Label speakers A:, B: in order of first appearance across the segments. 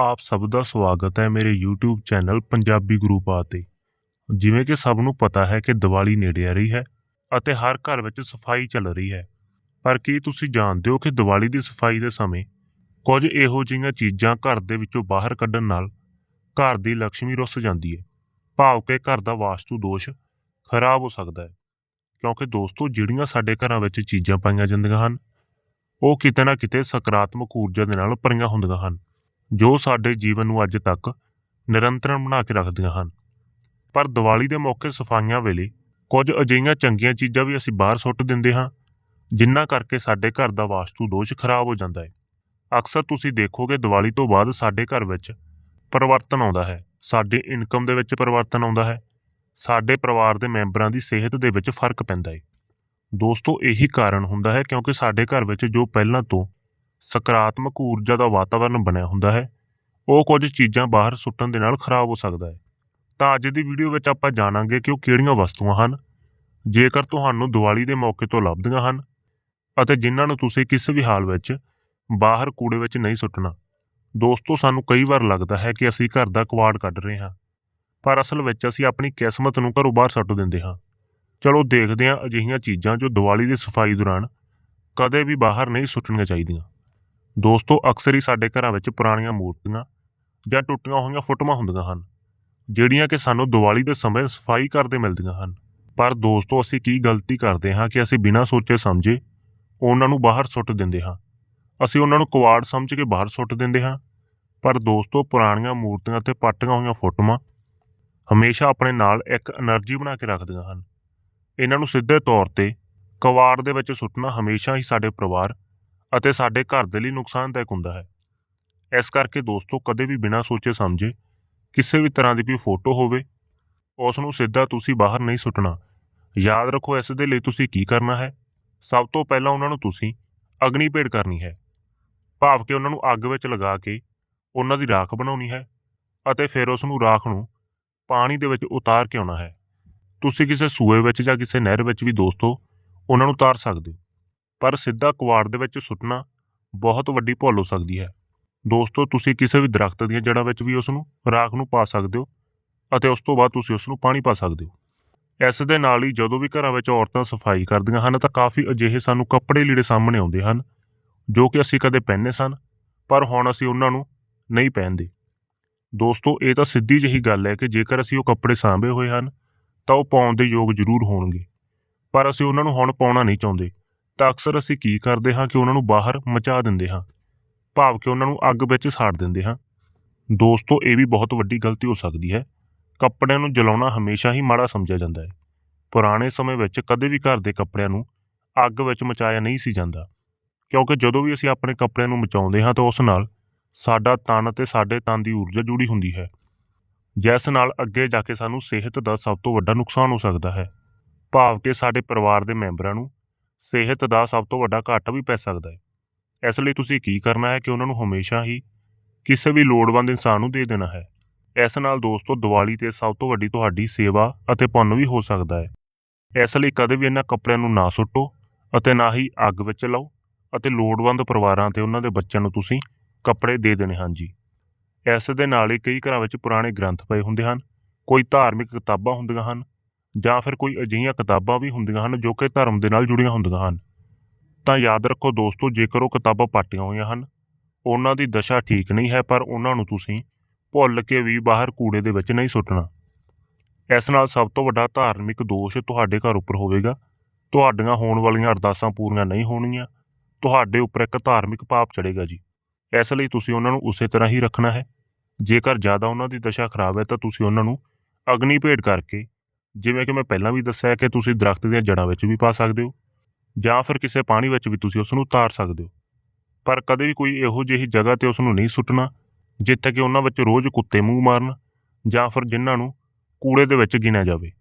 A: ਆਪ ਸਭ ਦਾ ਸਵਾਗਤ ਹੈ ਮੇਰੇ YouTube ਚੈਨਲ ਪੰਜਾਬੀ ਗੁਰੂ ਪਾ ਤੇ। ਜਿਵੇਂ ਕਿ ਸਭ ਨੂੰ ਪਤਾ ਹੈ ਕਿ ਦੀਵਾਲੀ ਨੇੜੇ ਆ ਰਹੀ ਹੈ ਅਤੇ ਹਰ ਘਰ ਵਿੱਚ ਸਫ਼ਾਈ ਚੱਲ ਰਹੀ ਹੈ। ਪਰ ਕੀ ਤੁਸੀਂ ਜਾਣਦੇ ਹੋ ਕਿ ਦੀਵਾਲੀ ਦੀ ਸਫ਼ਾਈ ਦੇ ਸਮੇਂ ਕੁਝ ਇਹੋ ਜਿਹੀਆਂ ਚੀਜ਼ਾਂ ਘਰ ਦੇ ਵਿੱਚੋਂ ਬਾਹਰ ਕੱਢਣ ਨਾਲ ਘਰ ਦੀ ਲక్ష్ਮੀ ਰੁੱਸ ਜਾਂਦੀ ਹੈ? ਭਾਵ ਕਿ ਘਰ ਦਾ ਵਾਸਤੂ ਦੋਸ਼ ਖਰਾਬ ਹੋ ਸਕਦਾ ਹੈ। ਕਿਉਂਕਿ ਦੋਸਤੋ, ਜਿਹੜੀਆਂ ਸਾਡੇ ਘਰਾਂ ਵਿੱਚ ਚੀਜ਼ਾਂ ਪਾਈਆਂ ਜਾਂਦੀਆਂ ਹਨ, ਉਹ ਕਿਤੇ ਨਾ ਕਿਤੇ ਸਕਾਰਾਤਮਕ ਊਰਜਾ ਦੇ ਨਾਲ ਭਰੀਆਂ ਹੁੰਦੀਆਂ ਹਨ। ਜੋ ਸਾਡੇ ਜੀਵਨ ਨੂੰ ਅੱਜ ਤੱਕ ਨਿਰੰਤਰਨ ਬਣਾ ਕੇ ਰੱਖਦੀਆਂ ਹਨ। ਪਰ ਦੀਵਾਲੀ ਦੇ ਮੌਕੇ ਸਫਾਈਆਂ ਵੇਲੇ ਕੁਝ ਅਜਿਹੀਆਂ ਚੰਗੀਆਂ ਚੀਜ਼ਾਂ ਵੀ ਅਸੀਂ ਬਾਹਰ ਸੁੱਟ ਦਿੰਦੇ ਹਾਂ, ਜਿਨ੍ਹਾਂ ਕਰਕੇ ਸਾਡੇ ਘਰ ਦਾ ਵਾਸਤੂ ਦੋਸ਼ ਖਰਾਬ ਹੋ ਜਾਂਦਾ ਹੈ। ਅਕਸਰ ਤੁਸੀਂ ਦੇਖੋਗੇ ਦੀਵਾਲੀ ਤੋਂ ਬਾਅਦ ਸਾਡੇ ਘਰ ਵਿੱਚ ਪਰਿਵਰਤਨ ਆਉਂਦਾ ਹੈ। ਸਾਡੀ ਇਨਕਮ ਦੇ ਵਿੱਚ ਪਰਿਵਰਤਨ ਆਉਂਦਾ ਹੈ। ਸਾਡੇ ਪਰਿਵਾਰ ਦੇ ਮੈਂਬਰਾਂ ਦੀ ਸਿਹਤ ਦੇ ਵਿੱਚ ਫ਼ਰਕ ਪੈਂਦਾ ਹੈ। ਦੋਸਤੋ, ਇਹੀ ਕਾਰਨ ਹੁੰਦਾ ਹੈ ਕਿਉਂਕਿ ਸਾਡੇ ਘਰ ਵਿੱਚ ਜੋ ਪਹਿਲਾਂ ਤੋਂ ਸਕਾਰਾਤਮਕ ਊਰਜਾ ਦਾ ਵਾਤਾਵਰਣ ਬਣਿਆ ਹੁੰਦਾ ਹੈ। ਉਹ ਕੁਝ ਚੀਜ਼ਾਂ ਬਾਹਰ ਸੁੱਟਣ ਦੇ ਨਾਲ ਖਰਾਬ ਹੋ ਸਕਦਾ ਹੈ। ਤਾਂ ਅੱਜ ਦੀ ਵੀਡੀਓ ਵਿੱਚ ਆਪਾਂ ਜਾਣਾਂਗੇ ਕਿ ਉਹ ਕਿਹੜੀਆਂ ਵਸਤੂਆਂ ਹਨ, ਜੇਕਰ ਤੁਹਾਨੂੰ ਦੀਵਾਲੀ ਦੇ ਮੌਕੇ ਤੋਂ ਲੱਭਦੀਆਂ ਹਨ, ਅਤੇ ਜਿਨ੍ਹਾਂ ਨੂੰ ਤੁਸੀਂ ਕਿਸੇ ਵੀ ਹਾਲ ਵਿੱਚ ਬਾਹਰ ਕੂੜੇ ਵਿੱਚ ਨਹੀਂ ਸੁੱਟਣਾ। ਦੋਸਤੋ, ਸਾਨੂੰ ਕਈ ਵਾਰ ਲੱਗਦਾ ਹੈ ਕਿ ਅਸੀਂ ਘਰ ਦਾ ਕਵਾੜ ਕੱਢ ਰਹੇ ਹਾਂ, ਪਰ ਅਸਲ ਵਿੱਚ ਅਸੀਂ ਆਪਣੀ ਕਿਸਮਤ ਨੂੰ ਘਰੋਂ ਬਾਹਰ ਸੁੱਟ ਦਿੰਦੇ ਹਾਂ। ਚਲੋ, ਦੇਖਦੇ ਹਾਂ ਅਜਿਹੀਆਂ ਚੀਜ਼ਾਂ ਜੋ ਦੀਵਾਲੀ ਦੀ ਸਫ਼ਾਈ ਦੌਰਾਨ ਕਦੇ ਵੀ ਬਾਹਰ ਨਹੀਂ ਸੁੱਟਣੀਆਂ ਚਾਹੀਦੀਆਂ। ਦੋਸਤੋ, ਅਕਸਰ ਹੀ ਸਾਡੇ ਘਰਾਂ ਵਿੱਚ ਪੁਰਾਣੀਆਂ ਮੂਰਤੀਆਂ ਜਾਂ ਟੁੱਟੀਆਂ ਹੋਈਆਂ ਫੋਟੋਆਂ ਹੁੰਦੀਆਂ ਹਨ, ਜਿਹੜੀਆਂ ਕਿ ਸਾਨੂੰ ਦੀਵਾਲੀ ਦੇ ਸਮੇਂ ਸਫ਼ਾਈ ਕਰਦੇ ਮਿਲਦੀਆਂ ਹਨ। ਪਰ ਦੋਸਤੋ, ਅਸੀਂ ਕੀ ਗਲਤੀ ਕਰਦੇ ਹਾਂ ਕਿ ਅਸੀਂ ਬਿਨਾਂ ਸੋਚੇ ਸਮਝੇ ਉਹਨਾਂ ਨੂੰ ਬਾਹਰ ਸੁੱਟ ਦਿੰਦੇ ਹਾਂ? ਅਸੀਂ ਉਹਨਾਂ ਨੂੰ ਕਵਾੜ ਸਮਝ ਕੇ ਬਾਹਰ ਸੁੱਟ ਦਿੰਦੇ ਹਾਂ? ਪਰ ਦੋਸਤੋ, ਪੁਰਾਣੀਆਂ ਮੂਰਤੀਆਂ ਤੇ ਪਾਟੀਆਂ ਹੋਈਆਂ ਫੋਟੋਆਂ ਹਮੇਸ਼ਾ ਆਪਣੇ ਨਾਲ ਇੱਕ એનર્ਜੀ ਬਣਾ ਕੇ ਰੱਖਦੀਆਂ ਹਨ। ਇਹਨਾਂ ਨੂੰ ਸਿੱਧੇ ਤੌਰ ਤੇ ਕਵਾੜ ਦੇ ਵਿੱਚ ਸੁੱਟਣਾ ਹਮੇਸ਼ਾ ਹੀ ਸਾਡੇ ਪਰਿਵਾਰ ਅਤੇ ਸਾਡੇ ਘਰ ਦੇ ਲਈ ਨੁਕਸਾਨਦਾਇਕ ਹੁੰਦਾ ਹੈ। ਇਸ ਕਰਕੇ ਦੋਸਤੋ, ਕਦੇ ਵੀ ਬਿਨਾਂ ਸੋਚੇ ਸਮਝੇ ਕਿਸੇ ਵੀ ਤਰ੍ਹਾਂ ਦੀ ਕੋਈ ਫੋਟੋ ਹੋਵੇ, ਉਸ ਨੂੰ ਸਿੱਧਾ ਤੁਸੀਂ ਬਾਹਰ ਨਹੀਂ ਸੁੱਟਣਾ। ਯਾਦ ਰੱਖੋ, ਇਸ ਦੇ ਲਈ ਤੁਸੀਂ ਕੀ ਕਰਨਾ ਹੈ? ਸਭ ਤੋਂ ਪਹਿਲਾਂ ਉਹਨਾਂ ਨੂੰ ਤੁਸੀਂ ਅਗਨੀ ਭੇਟ ਕਰਨੀ ਹੈ। ਭਾਵ ਕਿ ਉਹਨਾਂ ਨੂੰ ਅੱਗ ਵਿੱਚ ਲਗਾ ਕੇ ਉਹਨਾਂ ਦੀ ਰਾਖ ਬਣਾਉਣੀ ਹੈ ਅਤੇ ਫਿਰ ਉਸ ਨੂੰ ਰਾਖ ਨੂੰ ਪਾਣੀ ਦੇ ਵਿੱਚ ਉਤਾਰ ਕੇ ਆਉਣਾ ਹੈ। ਤੁਸੀਂ ਕਿਸੇ ਸੂਏ ਵਿੱਚ ਜਾਂ ਕਿਸੇ ਨਹਿਰ ਵਿੱਚ ਵੀ ਦੋਸਤੋ, ਉਹਨਾਂ ਨੂੰ ਉਤਾਰ ਸਕਦੇ ਹੋ। ਪਰ ਸਿੱਧਾ ਕੁਆੜ ਦੇ ਵਿੱਚ ਸੁੱਟਣਾ ਬਹੁਤ ਵੱਡੀ ਭੁੱਲ ਹੋ ਸਕਦੀ ਹੈ। ਦੋਸਤੋ, ਤੁਸੀਂ ਕਿਸੇ ਵੀ ਦਰਖਤ ਦੀਆਂ ਜੜ੍ਹਾਂ ਵਿੱਚ ਵੀ ਉਸ ਨੂੰ ਰਾਖ ਨੂੰ ਪਾ ਸਕਦੇ ਹੋ ਅਤੇ ਉਸ ਤੋਂ ਬਾਅਦ ਤੁਸੀਂ ਉਸ ਨੂੰ ਪਾਣੀ ਪਾ ਸਕਦੇ ਹੋ। ਇਸ ਦੇ ਨਾਲ ਹੀ ਜਦੋਂ ਵੀ ਘਰਾਂ ਵਿੱਚ ਔਰਤਾਂ ਸਫ਼ਾਈ ਕਰਦੀਆਂ ਹਨ ਤਾਂ ਕਾਫੀ ਅਜਿਹੇ ਸਾਨੂੰ ਕੱਪੜੇ ਲੀੜੇ ਸਾਹਮਣੇ ਆਉਂਦੇ ਹਨ, ਜੋ ਕਿ ਅਸੀਂ ਕਦੇ ਪਹਿਨੇ ਸਨ, ਪਰ ਹੁਣ ਅਸੀਂ ਉਹਨਾਂ ਨੂੰ ਨਹੀਂ ਪਹਿਨਦੇ। ਦੋਸਤੋ, ਇਹ ਤਾਂ ਸਿੱਧੀ ਜਿਹੀ ਗੱਲ ਹੈ ਕਿ ਜੇਕਰ ਅਸੀਂ ਉਹ ਕੱਪੜੇ ਸਾਂਭੇ ਹੋਏ ਹਨ ਤਾਂ ਉਹ ਪਾਉਣ ਦੇ ਯੋਗ ਜ਼ਰੂਰ ਹੋਣਗੇ, ਪਰ ਅਸੀਂ ਉਹਨਾਂ ਨੂੰ ਹੁਣ ਪਾਉਣਾ ਨਹੀਂ ਚਾਹੁੰਦੇ। ਤਾਂ ਅਕਸਰ ਅਸੀਂ ਕੀ ਕਰਦੇ ਹਾਂ ਕਿ ਉਹਨਾਂ ਨੂੰ ਬਾਹਰ ਮਚਾ ਦਿੰਦੇ ਹਾਂ, ਭਾਵ ਕਿ ਉਹਨਾਂ ਨੂੰ ਅੱਗ ਵਿੱਚ ਸਾੜ ਦਿੰਦੇ ਹਾਂ। ਦੋਸਤੋ, ਇਹ ਵੀ ਬਹੁਤ ਵੱਡੀ ਗਲਤੀ ਹੋ ਸਕਦੀ ਹੈ। ਕੱਪੜਿਆਂ ਨੂੰ ਜਲਾਉਣਾ ਹਮੇਸ਼ਾ ਹੀ ਮਾੜਾ ਸਮਝਿਆ ਜਾਂਦਾ ਹੈ। ਪੁਰਾਣੇ ਸਮੇਂ ਵਿੱਚ ਕਦੇ ਵੀ ਘਰ ਦੇ ਕੱਪੜਿਆਂ ਨੂੰ ਅੱਗ ਵਿੱਚ ਮਚਾਇਆ ਨਹੀਂ ਸੀ ਜਾਂਦਾ। ਕਿਉਂਕਿ ਜਦੋਂ ਵੀ ਅਸੀਂ ਆਪਣੇ ਕੱਪੜਿਆਂ ਨੂੰ ਮਚਾਉਂਦੇ ਹਾਂ ਤਾਂ ਉਸ ਨਾਲ ਸਾਡਾ ਤਨ ਅਤੇ ਸਾਡੇ ਤਨ ਦੀ ਊਰਜਾ ਜੁੜੀ ਹੁੰਦੀ ਹੈ। ਜਿਸ ਨਾਲ ਅੱਗੇ ਜਾ ਕੇ ਸਾਨੂੰ ਸਿਹਤ ਦਾ ਸਭ ਤੋਂ ਵੱਡਾ ਨੁਕਸਾਨ ਹੋ ਸਕਦਾ ਹੈ। ਭਾਵ ਕਿ ਸਾਡੇ ਪਰਿਵਾਰ ਦੇ ਮੈਂਬਰਾਂ ਨੂੰ ਸਿਹਤ ਦਾ ਸਭ ਤੋਂ ਵੱਡਾ ਘਾਟਾ ਵੀ ਪੈ ਸਕਦਾ ਹੈ। ਇਸ ਲਈ ਤੁਸੀਂ ਕੀ ਕਰਨਾ ਹੈ ਕਿ ਉਹਨਾਂ ਨੂੰ ਹਮੇਸ਼ਾ ਹੀ ਕਿਸੇ ਵੀ ਲੋੜਵੰਦ ਇਨਸਾਨ ਨੂੰ ਦੇ ਦੇਣਾ ਹੈ। ਇਸ ਨਾਲ ਦੋਸਤੋ, ਦੀਵਾਲੀ ਤੇ ਸਭ ਤੋਂ ਵੱਡੀ ਤੁਹਾਡੀ ਸੇਵਾ ਅਤੇ ਪੁੰਨ ਵੀ ਹੋ ਸਕਦਾ ਹੈ। ਇਸ ਲਈ ਕਦੇ ਵੀ ਇਹਨਾਂ ਕੱਪੜਿਆਂ ਨੂੰ ਨਾ ਸੁੱਟੋ ਅਤੇ ਨਾ ਹੀ ਅੱਗ ਵਿੱਚ ਲਾਓ ਅਤੇ ਲੋੜਵੰਦ ਪਰਿਵਾਰਾਂ ਤੇ ਉਹਨਾਂ ਦੇ ਬੱਚਿਆਂ ਨੂੰ ਤੁਸੀਂ ਕੱਪੜੇ ਦੇ ਦੇਣੇ ਹਨ ਜੀ। ਇਸ ਦੇ ਨਾਲ ਹੀ ਕਈ ਘਰਾਂ ਵਿੱਚ ਪੁਰਾਣੇ ਗ੍ਰੰਥ ਪਏ ਹੁੰਦੇ ਹਨ, ਕੋਈ ਧਾਰਮਿਕ ਕਿਤਾਬਾਂ ਹੁੰਦੀਆਂ ਹਨ ਜਾਂ ਫਿਰ ਕੋਈ ਅਜਿਹੀਆਂ ਕਿਤਾਬਾਂ ਵੀ ਹੁੰਦੀਆਂ ਹਨ ਜੋ ਕਿ ਧਰਮ ਦੇ ਨਾਲ ਜੁੜੀਆਂ ਹੁੰਦੀਆਂ ਹਨ। ਤਾਂ ਯਾਦ ਰੱਖੋ ਦੋਸਤੋ, ਜੇਕਰ ਉਹ ਕਿਤਾਬਾਂ ਪਾਟੀਆਂ ਹੋਈਆਂ ਹਨ, ਉਹਨਾਂ ਦੀ ਦਸ਼ਾ ਠੀਕ ਨਹੀਂ ਹੈ, ਪਰ ਉਹਨਾਂ ਨੂੰ ਤੁਸੀਂ ਭੁੱਲ ਕੇ ਵੀ ਬਾਹਰ ਕੂੜੇ ਦੇ ਵਿੱਚ ਨਹੀਂ ਸੁੱਟਣਾ। ਇਸ ਨਾਲ ਸਭ ਤੋਂ ਵੱਡਾ ਧਾਰਮਿਕ ਦੋਸ਼ ਤੁਹਾਡੇ ਘਰ ਉੱਪਰ ਹੋਵੇਗਾ। ਤੁਹਾਡੀਆਂ ਹੋਣ ਵਾਲੀਆਂ ਅਰਦਾਸਾਂ ਪੂਰੀਆਂ ਨਹੀਂ ਹੋਣਗੀਆਂ। ਤੁਹਾਡੇ ਉੱਪਰ ਇੱਕ ਧਾਰਮਿਕ ਪਾਪ ਚੜੇਗਾ ਜੀ। ਇਸ ਲਈ ਤੁਸੀਂ ਉਹਨਾਂ ਨੂੰ ਉਸੇ ਤਰ੍ਹਾਂ ਹੀ ਰੱਖਣਾ ਹੈ। ਜੇਕਰ ਜ਼ਿਆਦਾ ਉਹਨਾਂ ਦੀ ਦਸ਼ਾ ਖਰਾਬ ਹੈ, ਤਾਂ ਤੁਸੀਂ ਉਹਨਾਂ ਨੂੰ ਅਗਨੀ ਭੇਟ ਕਰਕੇ ਜਿਵੇਂ ਕਿ ਮੈਂ ਪਹਿਲਾਂ ਵੀ ਦੱਸਿਆ ਕਿ ਤੁਸੀਂ ਦਰਖਤ ਦੀਆਂ ਜੜ੍ਹਾਂ ਵਿੱਚ ਵੀ ਪਾ ਸਕਦੇ ਹੋ, ਜਾਂ ਫਿਰ ਕਿਸੇ ਪਾਣੀ ਵਿੱਚ ਵੀ ਤੁਸੀਂ ਉਸ ਨੂੰ ਉਤਾਰ ਸਕਦੇ ਹੋ। ਪਰ ਕਦੇ ਵੀ ਕੋਈ ਇਹੋ ਜਿਹੀ ਜਗ੍ਹਾ ਤੇ ਉਸ ਨੂੰ ਨਹੀਂ ਸੁੱਟਣਾ, ਜਿੱਥੇ ਕਿ ਉਹਨਾਂ ਵਿੱਚ ਰੋਜ਼ ਕੁੱਤੇ ਮੂੰਹ ਮਾਰਨ, ਜਾਂ ਫਿਰ ਜਿਨ੍ਹਾਂ ਨੂੰ ਕੂੜੇ ਦੇ ਵਿੱਚ ਗਿਣਿਆ ਜਾਵੇ।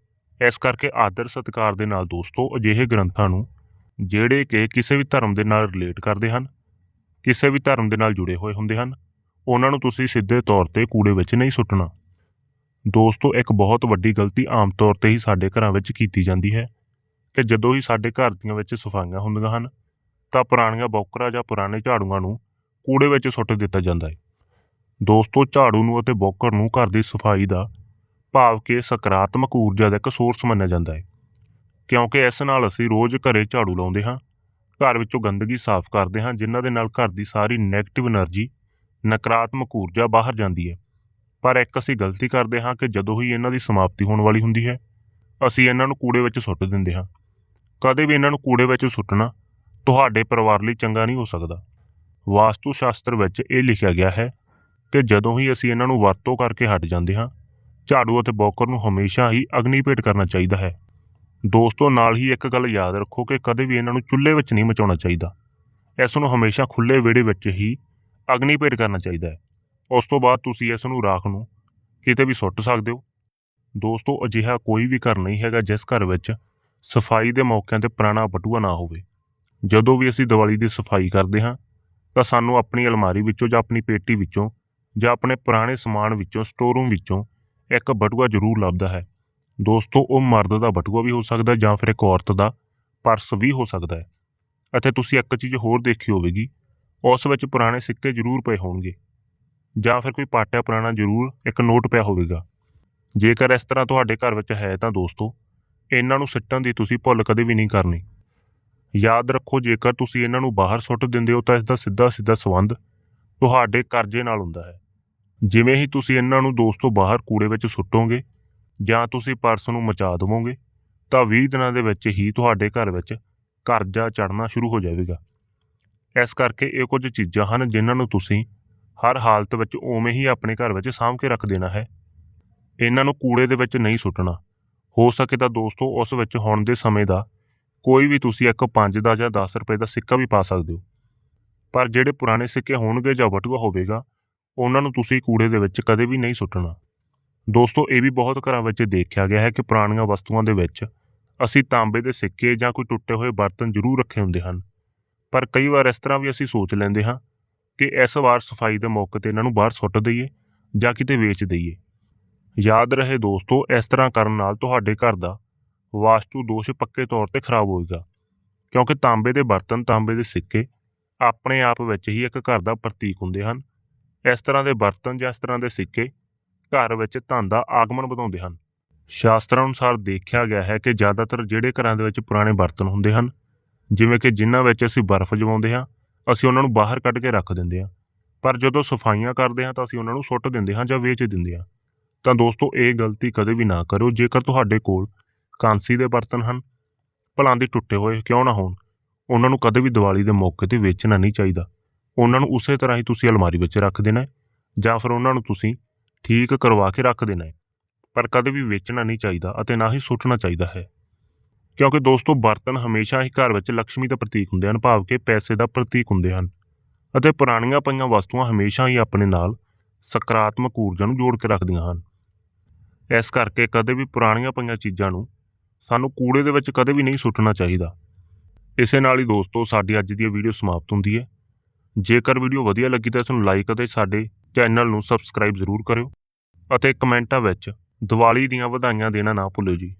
A: ਇਸ ਕਰਕੇ ਆਦਰ ਸਤਿਕਾਰ ਦੇ ਨਾਲ ਦੋਸਤੋ, ਅਜਿਹੇ ਗ੍ਰੰਥਾਂ ਨੂੰ ਜਿਹੜੇ ਕਿ ਕਿਸੇ ਵੀ ਧਰਮ ਦੇ ਨਾਲ ਰਿਲੇਟ ਕਰਦੇ ਹਨ, ਕਿਸੇ ਵੀ ਧਰਮ ਦੇ ਨਾਲ ਜੁੜੇ ਹੋਏ ਹੁੰਦੇ ਹਨ, ਉਹਨਾਂ ਨੂੰ ਤੁਸੀਂ ਸਿੱਧੇ ਤੌਰ ਤੇ ਕੂੜੇ ਵਿੱਚ ਨਹੀਂ ਸੁੱਟਣਾ। ਦੋਸਤੋ, ਇੱਕ ਬਹੁਤ ਵੱਡੀ ਗਲਤੀ ਆਮ ਤੌਰ ਤੇ ਹੀ ਸਾਡੇ ਘਰਾਂ ਵਿੱਚ ਕੀਤੀ ਜਾਂਦੀ ਹੈ ਕਿ ਜਦੋਂ ਹੀ ਸਾਡੇ ਘਰ ਦੀਆਂ ਵਿੱਚ ਸਫਾਈਆਂ ਹੁੰਦੀਆਂ ਹਨ, ਤਾਂ ਪੁਰਾਣੀਆਂ ਬੌਕਰਾਂ ਜਾਂ ਪੁਰਾਣੇ ਝਾੜੂਆਂ ਨੂੰ ਕੂੜੇ ਵਿੱਚ ਸੁੱਟ ਦਿੱਤਾ ਜਾਂਦਾ ਹੈ। ਦੋਸਤੋ, ਝਾੜੂ ਨੂੰ ਅਤੇ ਬੌਕਰ ਨੂੰ ਘਰ ਦੀ ਸਫ਼ਾਈ ਦਾ ਭਾਵ ਕੇ ਸਕਾਰਾਤਮਕ ਊਰਜਾ ਦਾ ਇੱਕ ਸੋਰਸ ਮੰਨਿਆ ਜਾਂਦਾ ਹੈ। ਕਿਉਂਕਿ ਇਸ ਨਾਲ ਅਸੀਂ ਰੋਜ਼ ਘਰੇ ਝਾੜੂ ਲਾਉਂਦੇ ਹਾਂ, ਘਰ ਵਿੱਚੋਂ ਗੰਦਗੀ ਸਾਫ਼ ਕਰਦੇ ਹਾਂ, ਜਿਨ੍ਹਾਂ ਦੇ ਨਾਲ ਘਰ ਦੀ ਸਾਰੀ ਨੈਗੇਟਿਵ એનર્ਜੀ ਨਕਾਰਾਤਮਕ ਊਰਜਾ ਬਾਹਰ ਜਾਂਦੀ ਹੈ। ਪਰ ਇੱਕ ਅਸੀਂ ਗਲਤੀ ਕਰਦੇ ਹਾਂ ਕਿ ਜਦੋਂ ਹੀ ਇਹਨਾਂ ਦੀ ਸਮਾਪਤੀ ਹੋਣ ਵਾਲੀ ਹੁੰਦੀ ਹੈ, ਅਸੀਂ ਇਹਨਾਂ ਨੂੰ ਕੂੜੇ ਵਿੱਚ ਸੁੱਟ ਦਿੰਦੇ ਹਾਂ। ਕਦੇ ਵੀ ਇਹਨਾਂ ਨੂੰ ਕੂੜੇ ਵਿੱਚ ਸੁੱਟਣਾ ਤੁਹਾਡੇ ਪਰਿਵਾਰ ਲਈ ਚੰਗਾ ਨਹੀਂ ਹੋ ਸਕਦਾ। ਵਾਸਤੂ ਸ਼ਾਸਤਰ ਵਿੱਚ ਇਹ ਲਿਖਿਆ ਗਿਆ ਹੈ ਕਿ ਜਦੋਂ ਹੀ ਅਸੀਂ ਇਹਨਾਂ ਨੂੰ ਵਰਤੋਂ ਕਰਕੇ ਹਟ ਜਾਂਦੇ ਹਾਂ, ਝਾੜੂ ਅਤੇ ਬੌਕਰ ਨੂੰ ਹਮੇਸ਼ਾ ਹੀ ਅਗਨੀ ਭੇਟ ਕਰਨਾ ਚਾਹੀਦਾ ਹੈ। ਦੋਸਤੋ, ਨਾਲ ਹੀ ਇੱਕ ਗੱਲ ਯਾਦ ਰੱਖੋ ਕਿ ਕਦੇ ਵੀ ਇਹਨਾਂ ਨੂੰ ਚੁੱਲ੍ਹੇ ਵਿੱਚ ਨਹੀਂ ਮਚਾਉਣਾ ਚਾਹੀਦਾ। ਇਸ ਨੂੰ ਹਮੇਸ਼ਾ ਖੁੱਲੇ ਵਿਹੜੇ ਵਿੱਚ ਹੀ ਅਗਨੀ ਭੇਟ ਕਰਨਾ ਚਾਹੀਦਾ ਹੈ। ਉਸ ਤੋਂ ਬਾਅਦ ਤੁਸੀਂ ਇਸ ਨੂੰ ਰਾਖ ਨੂੰ ਕਿਤੇ ਵੀ ਸੁੱਟ ਸਕਦੇ ਹੋ। ਦੋਸਤੋ, ਅਜਿਹਾ ਕੋਈ ਵੀ ਘਰ ਨਹੀਂ ਹੈਗਾ ਜਿਸ ਘਰ ਵਿੱਚ ਸਫ਼ਾਈ ਦੇ ਮੌਕਿਆਂ ਤੇ ਪੁਰਾਣਾ ਬਟੂਆ ਨਾ ਹੋਵੇ। ਜਦੋਂ ਵੀ ਅਸੀਂ ਦੀਵਾਲੀ ਦੀ ਸਫ਼ਾਈ ਕਰਦੇ ਹਾਂ, ਤਾਂ ਸਾਨੂੰ ਆਪਣੀ ਅਲਮਾਰੀ ਵਿੱਚੋਂ ਜਾਂ ਆਪਣੀ ਪੇਟੀ ਵਿੱਚੋਂ ਜਾਂ ਆਪਣੇ ਪੁਰਾਣੇ ਸਮਾਨ ਵਿੱਚੋਂ ਸਟੋਰ ਰੂਮ ਵਿੱਚੋਂ ਇੱਕ ਬਟੂਆ ਜ਼ਰੂਰ ਲੱਭਦਾ ਹੈ। ਦੋਸਤੋ, ਉਹ ਮਰਦ ਦਾ ਬਟੂਆ ਵੀ ਹੋ ਸਕਦਾ ਜਾਂ ਫਿਰ ਇੱਕ ਔਰਤ ਦਾ ਪਰਸ ਵੀ ਹੋ ਸਕਦਾ ਹੈ। ਅਤੇ ਤੁਸੀਂ ਇੱਕ ਚੀਜ਼ ਹੋਰ ਦੇਖੀ ਹੋਵੇਗੀ, ਉਸ ਵਿੱਚ ਪੁਰਾਣੇ ਸਿੱਕੇ ਜ਼ਰੂਰ ਪਏ ਹੋਣਗੇ। ਜਾਂ ਫਿਰ ਕੋਈ ਪਾਟਿਆ ਪੁਰਾਣਾ ਜ਼ਰੂਰ ਇੱਕ ਨੋਟ ਪਿਆ ਹੋਵੇਗਾ। ਜੇਕਰ ਇਸ ਤਰ੍ਹਾਂ ਤੁਹਾਡੇ ਘਰ ਵਿੱਚ ਹੈ ਤਾਂ ਦੋਸਤੋ, ਇਹਨਾਂ ਨੂੰ ਸਿੱਟਣ ਦੀ ਤੁਸੀਂ ਭੁੱਲ ਕਦੇ ਵੀ ਨਹੀਂ ਕਰਨੀ। ਯਾਦ ਰੱਖੋ, ਜੇਕਰ ਤੁਸੀਂ ਇਹਨਾਂ ਨੂੰ ਬਾਹਰ ਸੁੱਟ ਦਿੰਦੇ ਹੋ ਤਾਂ ਇਸ ਦਾ ਸਿੱਧਾ ਸਿੱਧਾ ਸੰਬੰਧ ਤੁਹਾਡੇ ਕਰਜ਼ੇ ਨਾਲ ਹੁੰਦਾ ਹੈ। ਜਿਵੇਂ ਹੀ ਤੁਸੀਂ ਇਹਨਾਂ ਨੂੰ ਦੋਸਤੋ ਬਾਹਰ ਕੂੜੇ ਵਿੱਚ ਸੁੱਟੋਗੇ ਜਾਂ ਤੁਸੀਂ ਪਰਸ ਨੂੰ ਮਚਾ ਦੇਵੋਗੇ, ਤਾਂ 20 ਦਿਨਾਂ ਦੇ ਵਿੱਚ ਹੀ ਤੁਹਾਡੇ ਘਰ ਵਿੱਚ ਕਰਜ਼ਾ ਚੜਨਾ ਸ਼ੁਰੂ ਹੋ ਜਾਵੇਗਾ। ਇਸ ਕਰਕੇ ਇਹ ਕੁਝ ਚੀਜ਼ਾਂ ਹਨ ਜਿਨ੍ਹਾਂ ਨੂੰ ਤੁਸੀਂ ਹਰ ਹਾਲਤ ਵਿੱਚ ਉਵੇਂ ਹੀ ਆਪਣੇ ਘਰ ਵਿੱਚ ਸਾਂਭ ਕੇ ਰੱਖ ਦੇਣਾ ਹੈ। ਇਹਨਾਂ ਨੂੰ ਕੂੜੇ ਦੇ ਵਿੱਚ ਨਹੀਂ ਸੁੱਟਣਾ। ਹੋ ਸਕੇ ਤਾਂ ਦੋਸਤੋ, ਉਸ ਵਿੱਚ ਹੁਣ ਦੇ ਸਮੇਂ ਦਾ ਕੋਈ ਵੀ ਤੁਸੀਂ ਇੱਕ 5 ਦਾ ਜਾਂ 10 ਰੁਪਏ ਦਾ ਸਿੱਕਾ ਵੀ ਪਾ ਸਕਦੇ ਹੋ। ਪਰ ਜਿਹੜੇ ਪੁਰਾਣੇ ਸਿੱਕੇ ਹੋਣਗੇ ਜਾਂ ਵਟੂਆ ਹੋਵੇਗਾ, ਉਹਨਾਂ ਨੂੰ ਤੁਸੀਂ ਕੂੜੇ ਦੇ ਵਿੱਚ ਕਦੇ ਵੀ ਨਹੀਂ ਸੁੱਟਣਾ। ਦੋਸਤੋ, ਇਹ ਵੀ ਬਹੁਤ ਘਰਾਂ ਵਿੱਚ ਦੇਖਿਆ ਗਿਆ ਹੈ ਕਿ ਪੁਰਾਣੀਆਂ ਵਸਤੂਆਂ ਦੇ ਵਿੱਚ ਅਸੀਂ ਤਾਂਬੇ ਦੇ ਸਿੱਕੇ ਜਾਂ ਕੋਈ ਟੁੱਟੇ ਹੋਏ ਬਰਤਨ ਜ਼ਰੂਰ ਰੱਖੇ ਹੁੰਦੇ ਹਨ। ਪਰ ਕਈ ਵਾਰ ਇਸ ਤਰ੍ਹਾਂ ਵੀ ਅਸੀਂ ਸੋਚ ਲੈਂਦੇ ਹਾਂ ਕਿ ਇਸ ਵਾਰ ਸਫ਼ਾਈ ਦੇ ਮੌਕੇ ਤੇ ਇਹਨਾਂ ਨੂੰ ਬਾਹਰ ਸੁੱਟ ਦਈਏ ਜਾਂ ਕਿਤੇ ਵੇਚ ਦਈਏ। ਯਾਦ ਰਹੇ ਦੋਸਤੋ, ਇਸ ਤਰ੍ਹਾਂ ਕਰਨ ਨਾਲ ਤੁਹਾਡੇ ਘਰ ਦਾ ਵਾਸਤੂ ਦੋਸ਼ ਪੱਕੇ ਤੌਰ ਤੇ ਖਰਾਬ ਹੋਏਗਾ। ਕਿਉਂਕਿ ਤਾਂਬੇ ਦੇ ਬਰਤਨ, ਤਾਂਬੇ ਦੇ ਸਿੱਕੇ ਆਪਣੇ ਆਪ ਵਿੱਚ ਹੀ ਇੱਕ ਘਰ ਦਾ ਪ੍ਰਤੀਕ ਹੁੰਦੇ ਹਨ। ਇਸ ਤਰ੍ਹਾਂ ਦੇ ਬਰਤਨ ਜਾਂ ਇਸ ਤਰ੍ਹਾਂ ਦੇ ਸਿੱਕੇ ਘਰ ਵਿੱਚ ਧਨ ਦਾ ਆਗਮਨ ਵਧਾਉਂਦੇ ਹਨ। ਸ਼ਾਸਤਰਾਂ ਅਨੁਸਾਰ ਦੇਖਿਆ ਗਿਆ ਹੈ ਕਿ ਜ਼ਿਆਦਾਤਰ ਜਿਹੜੇ ਘਰਾਂ ਦੇ ਵਿੱਚ ਪੁਰਾਣੇ ਬਰਤਨ ਹੁੰਦੇ ਹਨ, ਜਿਵੇਂ ਕਿ ਜਿਨ੍ਹਾਂ ਵਿੱਚ ਅਸੀਂ ਬਰਫ਼ ਜਮਾਉਂਦੇ ਹਾਂ ਅਸੀਂ ਉਹਨਾਂ ਨੂੰ ਬਾਹਰ ਕੱਢ ਕੇ ਰੱਖ ਦਿੰਦੇ ਹਾਂ। ਪਰ ਜਦੋਂ ਸਫਾਈਆਂ ਕਰਦੇ ਹਾਂ ਤਾਂ ਅਸੀਂ ਉਹਨਾਂ ਨੂੰ ਸੁੱਟ ਦਿੰਦੇ ਹਾਂ ਜਾਂ ਵੇਚ ਦਿੰਦੇ ਹਾਂ। ਤਾਂ ਦੋਸਤੋ, ਇਹ ਗਲਤੀ ਕਦੇ ਵੀ ਨਾ ਕਰੋ। ਜੇਕਰ ਤੁਹਾਡੇ ਕੋਲ ਕਾਂਸੀ ਦੇ ਬਰਤਨ ਹਨ ਭਲਾਂ ਦੇ ਟੁੱਟੇ ਹੋਏ ਕਿਉਂ ਨਾ ਹੋਣ, ਉਹਨਾਂ ਨੂੰ ਕਦੇ ਵੀ ਦੀਵਾਲੀ ਦੇ ਮੌਕੇ ਤੇ ਵੇਚਣਾ ਨਹੀਂ ਚਾਹੀਦਾ। ਉਹਨਾਂ ਨੂੰ ਉਸੇ ਤਰ੍ਹਾਂ ਹੀ ਤੁਸੀਂ ਅਲਮਾਰੀ ਵਿੱਚ ਰੱਖ ਦੇਣਾ ਹੈ, ਜਾਂ ਫਿਰ ਉਹਨਾਂ ਨੂੰ ਤੁਸੀਂ ਠੀਕ ਕਰਵਾ ਕੇ ਰੱਖ ਦੇਣਾ ਹੈ। ਪਰ ਕਦੇ ਵੀ ਵੇਚਣਾ ਨਹੀਂ ਚਾਹੀਦਾ ਅਤੇ ਨਾ ਹੀ ਸੁੱਟਣਾ ਚਾਹੀਦਾ ਹੈ। ਕਿਉਂਕਿ ਦੋਸਤੋ ਬਰਤਨ ਹਮੇਸ਼ਾ ਹੀ ਘਰ ਵਿੱਚ ਲక్ష్ਮੀ ਦਾ ਪ੍ਰਤੀਕ ਹੁੰਦੇ ਹਨ, ਭਾਵ ਕਿ ਪੈਸੇ ਦਾ ਪ੍ਰਤੀਕ ਹੁੰਦੇ ਹਨ। ਅਤੇ ਪੁਰਾਣੀਆਂ ਪਈਆਂ ਵਸਤੂਆਂ ਹਮੇਸ਼ਾ ਹੀ ਆਪਣੇ ਨਾਲ ਸਕਾਰਾਤਮਕ ਊਰਜਾ ਨੂੰ ਜੋੜ ਕੇ ਰੱਖਦੀਆਂ ਹਨ। ਇਸ ਕਰਕੇ ਕਦੇ ਵੀ ਪੁਰਾਣੀਆਂ ਪਈਆਂ ਚੀਜ਼ਾਂ ਨੂੰ ਸਾਨੂੰ ਕੂੜੇ ਦੇ ਵਿੱਚ ਕਦੇ ਵੀ ਨਹੀਂ ਸੁੱਟਣਾ ਚਾਹੀਦਾ। ਇਸੇ ਨਾਲ ਹੀ ਦੋਸਤੋ ਸਾਡੀ ਅੱਜ ਦੀ ਵੀਡੀਓ ਸਮਾਪਤ ਹੁੰਦੀ ਹੈ। ਜੇਕਰ ਵੀਡੀਓ ਵਧੀਆ ਲੱਗੀ ਤਾਂ ਇਸ ਨੂੰ ਲਾਈਕ ਅਤੇ ਸਾਡੇ ਚੈਨਲ ਨੂੰ ਸਬਸਕ੍ਰਾਈਬ ਜ਼ਰੂਰ ਕਰਿਓ। ਅਤੇ ਕਮੈਂਟਾਂ ਵਿੱਚ ਦੀਵਾਲੀ ਦੀਆਂ ਵਧਾਈਆਂ ਦੇਣਾ ਨਾ ਭੁੱਲਿਓ ਜੀ।